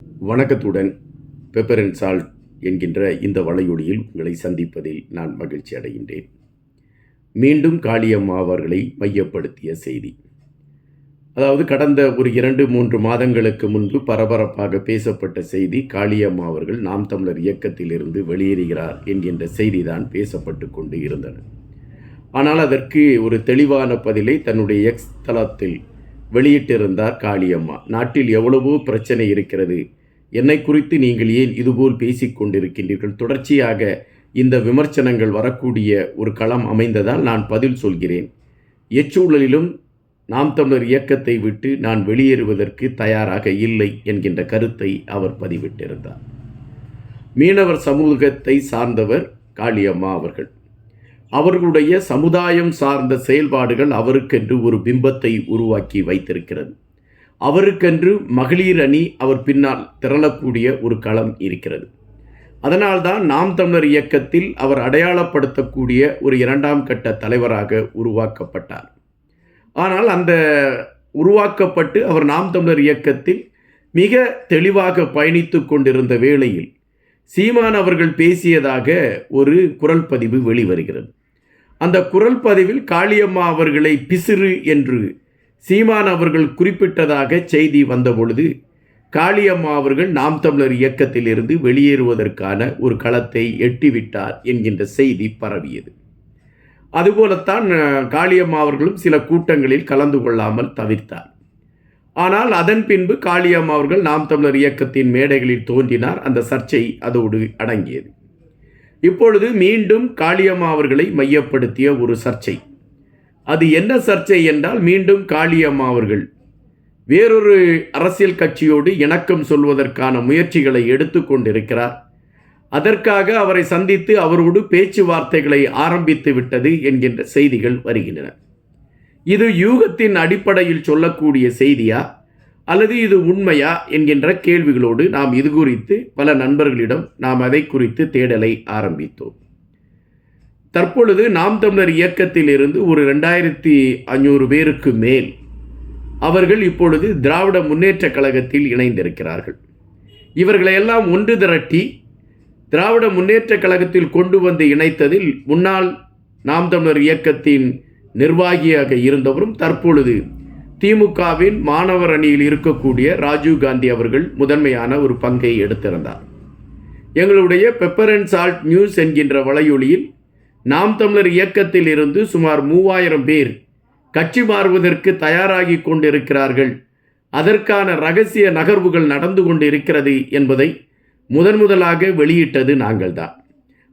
வணக்கத்துடன் pepper and salt என்கின்ற இந்த வலையொலியில் உங்களை சந்திப்பதில் நான் மகிழ்ச்சி அடைகின்றேன். மீண்டும் காளியம்மா அவர்களை மையப்படுத்திய செய்தி. அதாவது கடந்த ஒரு இரண்டு மூன்று மாதங்களுக்கு முன்பு பரபரப்பாக பேசப்பட்ட செய்தி காளியம்மா அவர்கள் நாம் தமிழர் இயக்கத்திலிருந்து வெளியேறுகிறார் என்கின்ற செய்திதான் பேசப்பட்டு கொண்டு இருந்தன ஆனால் அதற்கு ஒரு தெளிவான பதிலை தன்னுடைய எக்ஸ் தளத்தில் வெளியிட்டிருந்தார் காளியம்மா. நாட்டில் எவ்வளவோ பிரச்சனை இருக்கிறது. என்னை குறித்து நீங்கள் ஏன் இதுபோல் பேசிக் கொண்டிருக்கின்றீர்கள்? தொடர்ச்சியாக இந்த விமர்சனங்கள் வரக்கூடிய ஒரு களம் அமைந்ததால் நான் பதில் சொல்கிறேன். எச்சூழலிலும் நாம் தமிழர் இயக்கத்தை விட்டு நான் வெளியேறுவதற்கு தயாராக இல்லை என்கின்ற கருத்தை அவர் பதிவிட்டிருந்தார். மீனவர் சமூகத்தை சார்ந்தவர் காளியம்மா அவர்கள். அவர்களுடைய சமுதாயம் சார்ந்த செயல்பாடுகள் அவருக்கென்று ஒரு பிம்பத்தை உருவாக்கி வைத்திருக்கிறது. அவருக்கென்று மகளிர் அணி அவர் பின்னால் திரளக்கூடிய ஒரு களம் இருக்கிறது. அதனால்தான் நாம் தமிழர் இயக்கத்தில் அவர் அடையாளப்படுத்தக்கூடிய ஒரு இரண்டாம் கட்ட தலைவராக உருவாக்கப்பட்டார். ஆனால் அந்த உருவாக்கப்பட்டு அவர் நாம் தமிழர் இயக்கத்தில் மிக தெளிவாக பயணித்து கொண்டிருந்த வேளையில் சீமான் அவர்கள் பேசியதாக ஒரு குரல் பதிவு வெளிவருகிறது. அந்த குரல் பதிவில் காளியம்மா அவர்களை பிசிறு என்று சீமான் அவர்கள் குறிப்பிட்டதாக செய்தி வந்தபொழுது காளியம்மா அவர்கள் நாம் தமிழர் இயக்கத்திலிருந்து வெளியேறுவதற்கான ஒரு களத்தை எட்டிவிட்டார் என்கின்ற செய்தி பரவியது. அதுபோலத்தான் காளியம்மா அவர்களும் சில கூட்டங்களில் கலந்து கொள்ளாமல் தவிர்த்தார் ஆனால் அதன் பின்பு காளியம்மா அவர்கள் நாம் தமிழர் இயக்கத்தின் மேடைகளில் தோன்றினார். அந்த சர்ச்சை அதோடு அடங்கியது. இப்பொழுது மீண்டும் காளியம்மா அவர்களை மையப்படுத்திய ஒரு சர்ச்சை. அது என்ன சர்ச்சை என்றால் மீண்டும் காளியம்மா அவர்கள். வேறொரு அரசியல் கட்சியோடு இணக்கம் சொல்வதற்கான முயற்சிகளை எடுத்துக்கொண்டிருக்கிறார் அதற்காக அவரை சந்தித்து அவரோடு பேச்சுவார்த்தைகளை ஆரம்பித்து விட்டது என்கின்ற செய்திகள் வருகின்றன. இது யூகத்தின் அடிப்படையில் சொல்லக்கூடிய செய்தியா? அல்லது இது உண்மையா என்கின்ற கேள்விகளோடு நாம் இது குறித்து பல நண்பர்களிடம் நாம் அதை குறித்து தேடலை ஆரம்பித்தோம். தற்பொழுது நாம் தமிழர் இயக்கத்திலிருந்து ஒரு ரெண்டாயிரத்தி ஐநூறு பேருக்கு மேல் அவர்கள் இப்பொழுது திராவிட முன்னேற்றக் கழகத்தில் இணைந்திருக்கிறார்கள். இவர்களையெல்லாம் ஒன்று திரட்டி திராவிட முன்னேற்றக் கழகத்தில் கொண்டு வந்து இணைத்ததில் முன்னாள் நாம் தமிழர் இயக்கத்தின் நிர்வாகியாக இருந்தவரும் தற்பொழுது திமுகவின் மாணவர் அணியில் இருக்கக்கூடிய ராஜீவ் காந்தி அவர்கள் முதன்மையான ஒரு பங்கை எடுத்திருந்தார். எங்களுடைய பெப்பர் அண்ட் சால்ட் நியூஸ் என்கின்ற வலையொலியில் நாம் தமிழர் இயக்கத்தில் இருந்து சுமார் மூவாயிரம் பேர் கட்சி மாறுவதற்கு தயாராகி கொண்டிருக்கிறார்கள். அதற்கான ரகசிய நகர்வுகள் நடந்து கொண்டிருக்கிறது என்பதை முதன் முதலாக வெளியிட்டது நாங்கள்தான்.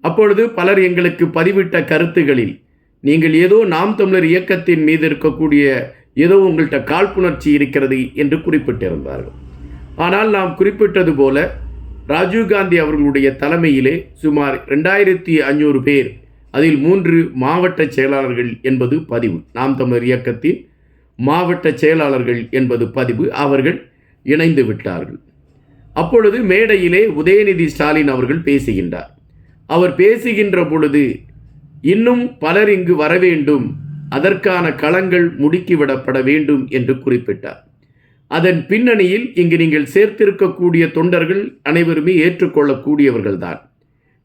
அப்பொழுது பலர் எங்களுக்கு பதிவிட்ட கருத்துகளில் நீங்கள் ஏதோ நாம் தமிழர் இயக்கத்தின் மீது இருக்கக்கூடிய ஏதோ உங்கள்கிட்ட காழ்ப்புணர்ச்சி இருக்கிறது என்று குறிப்பிட்டிருந்தார்கள். ஆனால் நாம் குறிப்பிட்டது போல ராஜீவ்காந்தி அவர்களுடைய தலைமையிலே சுமார் ரெண்டாயிரத்தி ஐநூறு பேர் அதில் மூன்று மாவட்ட செயலாளர்கள் என்பது பதிவு. நாம் தமிழர் இயக்கத்தின் மாவட்ட செயலாளர்கள் என்பது பதிவு. அவர்கள் இணைந்து விட்டார்கள். அப்பொழுது மேடையிலே உதயநிதி ஸ்டாலின் அவர்கள் பேசுகின்றார். அவர் பேசுகின்ற பொழுது இன்னும் பலர் இங்கு வர வேண்டும் அதற்கான களங்கள் முடுக்கிவிடப்பட வேண்டும் என்று குறிப்பிட்டார். அதன் பின்னணியில் இங்கு நீங்கள் சேர்த்திருக்கக்கூடிய தொண்டர்கள் அனைவருமே ஏற்றுக்கொள்ளக்கூடியவர்கள்தான்.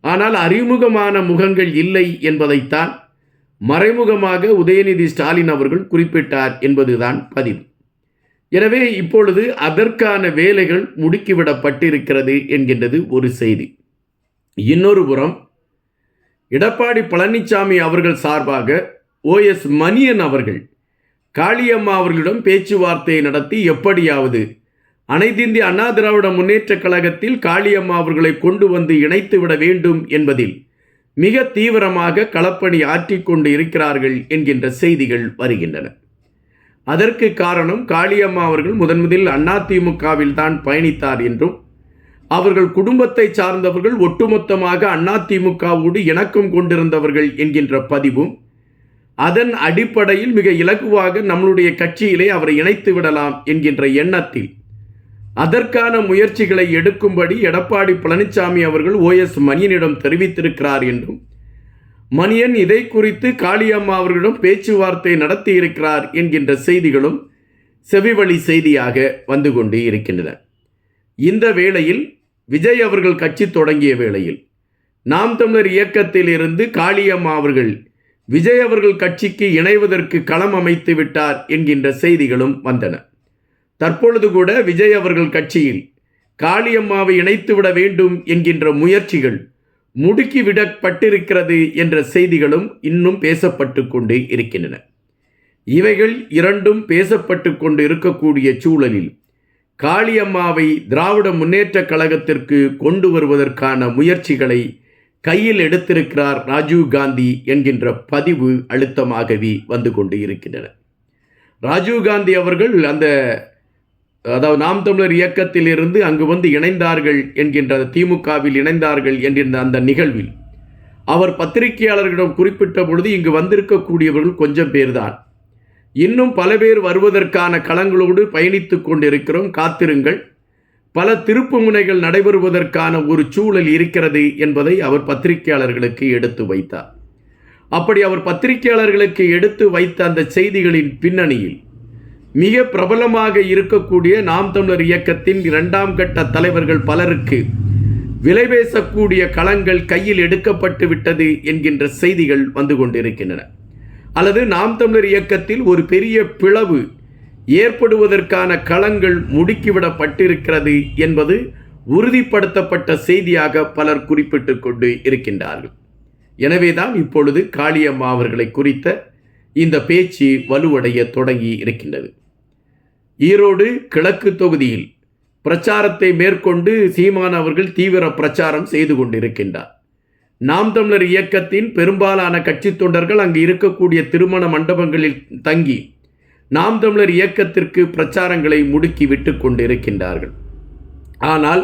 ஆனால் அறிமுகமான முகங்கள் இல்லை என்பதைத்தான் மறைமுகமாக உதயநிதி ஸ்டாலின் அவர்கள் குறிப்பிட்டார் என்பதுதான் பதிவு. எனவே இப்பொழுது அதற்கான வேலைகள் முடுக்கிவிடப்பட்டிருக்கிறது என்கின்றது ஒரு செய்தி. இன்னொரு புறம் எடப்பாடி பழனிசாமி அவர்கள் சார்பாக ஓஎஸ் மணியன் அவர்கள் காளியம்மா அவர்களிடம் பேச்சுவார்த்தை நடத்தி எப்படியாவது அனைத்திந்திய அண்ணா திராவிட முன்னேற்றக் கழகத்தில் காளியம்மா அவர்களை கொண்டு வந்து இணைத்து விட வேண்டும் என்பதில் மிக தீவிரமாக களப்பணி ஆற்றிக்கொண்டு இருக்கிறார்கள் என்கின்ற செய்திகள் வருகின்றன. அதற்கு காரணம் காளியம்மா அவர்கள் முதன் முதலில் அதிமுகவில் தான் பயணித்தார் என்றும் அவர்கள் குடும்பத்தை சார்ந்தவர்கள் ஒட்டுமொத்தமாக அதிமுகவோடு இணக்கம் கொண்டிருந்தவர்கள் என்கின்ற பதிவும் அதன் அடிப்படையில் மிக இலகுவாக நம்மளுடைய கட்சியிலே அவரை இணைத்து விடலாம் என்கின்ற எண்ணத்தில். அதற்கான முயற்சிகளை எடுக்கும்படி எடப்பாடி பழனிசாமி அவர்கள் ஓஎஸ் மணியனிடம் தெரிவித்திருக்கிறார் என்றும் மணியன் இதை குறித்து காளியம்மா அவர்களிடம் பேச்சுவார்த்தை நடத்தி இருக்கிறார் என்கின்ற செய்திகளும் செவிவழி செய்தியாக வந்து கொண்டு இருக்கின்றன. இந்த வேளையில் விஜய் அவர்கள் கட்சி தொடங்கிய வேளையில் நாம் தமிழர் இயக்கத்தில் இருந்து காளியம்மா அவர்கள் விஜய் அவர்கள் கட்சிக்கு இணைவதற்கு களம் அமைத்து விட்டார் என்கின்ற செய்திகளும் வந்தன. தற்பொழுது கூட விஜய் அவர்கள் கட்சியில் காளியம்மாவை இணைத்துவிட வேண்டும் என்கின்ற முயற்சிகள் முடுக்கிவிடப்பட்டிருக்கிறது என்ற செய்திகளும் இன்னும் பேசப்பட்டு கொண்டு இருக்கின்றன. இவைகள் இரண்டும் பேசப்பட்டு கொண்டு இருக்கக்கூடிய சூழலில் காளியம்மாவை திராவிட முன்னேற்றக் கழகத்திற்கு கொண்டு வருவதற்கான முயற்சிகளை கையில் எடுத்திருக்கிறார் ராஜீவ் காந்தி என்கின்ற பதிவு அழுத்தமாகவே வந்து கொண்டு இருக்கின்றன. ராஜீவ் காந்தி அவர்கள் அந்த அதாவது நாம் தமிழர் இயக்கத்தில் இருந்து அங்கு வந்து இணைந்தார்கள் என்கின்ற திமுகவில் இணைந்தார்கள் என்கின்ற அந்த நிகழ்வில் அவர் பத்திரிகையாளர்களிடம் குறிப்பிட்ட பொழுது இங்கு வந்திருக்கக்கூடியவர்கள் கொஞ்சம் பேர்தான். இன்னும் பல பேர் வருவதற்கான களங்களோடு பயணித்து கொண்டிருக்கிறோம். காத்திருங்கள். பல திருப்புமுனைகள் நடைபெறுவதற்கான ஒரு சூழல் இருக்கிறது என்பதை அவர் பத்திரிகையாளர்களுக்கு எடுத்து வைத்தார். அப்படி அவர் பத்திரிகையாளர்களுக்கு எடுத்து வைத்த அந்த செய்திகளின் பின்னணியில் மிக பிரபலமாக இருக்கக்கூடிய நாம் தமிழர் இயக்கத்தின் இரண்டாம் கட்ட தலைவர்கள் பலருக்கு விலை பேசக்கூடிய களங்கள் கையில் எடுக்கப்பட்டு விட்டது என்கின்ற செய்திகள் வந்து கொண்டிருக்கின்றன. அல்லது நாம் தமிழர் இயக்கத்தில் ஒரு பெரிய பிளவு ஏற்படுவதற்கான களங்கள் முடுக்கிவிடப்பட்டிருக்கிறது என்பது உறுதிப்படுத்தப்பட்ட செய்தியாக பலர் குறிப்பிட்டு கொண்டு இருக்கின்றார்கள். எனவேதான் இப்பொழுது காளியம்மா அவர்களை குறித்த இந்த பேச்சு வலுவடைய தொடங்கி இருக்கின்றது. ஈரோடு கிழக்கு தொகுதியில் பிரச்சாரத்தை மேற்கொண்டு சீமான் அவர்கள் தீவிர பிரச்சாரம் செய்து கொண்டிருக்கின்றார். நாம் தமிழர் இயக்கத்தின் பெரும்பாலான கட்சி தொண்டர்கள் அங்கு இருக்கக்கூடிய திருமண மண்டபங்களில் தங்கி நாம் தமிழர் இயக்கத்திற்கு பிரச்சாரங்களை முடுக்கி விட்டு கொண்டிருக்கின்றார்கள். ஆனால்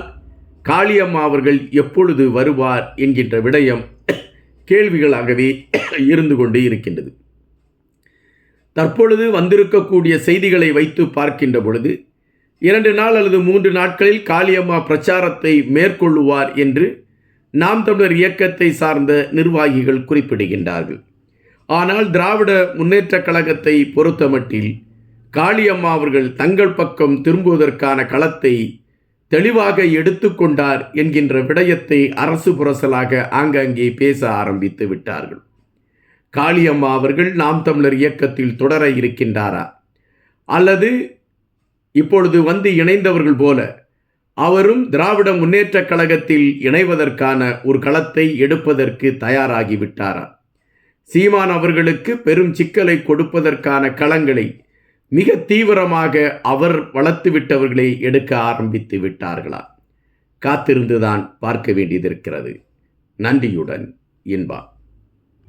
காளியம்மா அவர்கள் எப்பொழுது வருவார் என்கின்ற விடயம் கேள்விகளாகவே இருந்து கொண்டு இருக்கின்றது. தற்பொழுது வந்திருக்கக்கூடிய செய்திகளை வைத்து பார்க்கின்ற பொழுது இரண்டு நாள் அல்லது மூன்று நாட்களில் காளியம்மா பிரச்சாரத்தை மேற்கொள்ளுவார் என்று நாம் தமிழர் இயக்கத்தை சார்ந்த நிர்வாகிகள் குறிப்பிடுகின்றார்கள். ஆனால் திராவிட முன்னேற்றக் கழகத்தை பொறுத்தமட்டில் காளியம்மா அவர்கள் தங்கள் பக்கம் திரும்புவதற்கான களத்தை தெளிவாக எடுத்துக்கொண்டார் என்கின்ற விடயத்தை அரசு புரசலாக ஆங்காங்கே பேச ஆரம்பித்து விட்டார்கள். காளியம்மா அவர்கள் நாம் தமிழர் இயக்கத்தில் தொடர இருக்கின்றாரா? அல்லது இப்பொழுது வந்து இணைந்தவர்கள் போல அவரும் திராவிட முன்னேற்றக் கழகத்தில் இணைவதற்கான ஒரு களத்தை எடுப்பதற்கு தயாராகிவிட்டாரா சீமான் அவர்களுக்கு பெரும் சிக்கலை கொடுப்பதற்கான களங்களை மிக தீவிரமாக அவர் வளர்த்துவிட்டவர்களை எடுக்க ஆரம்பித்து விட்டார்களா? காத்திருந்துதான் பார்க்க வேண்டியதிருக்கிறது நன்றியுடன் இன்பா.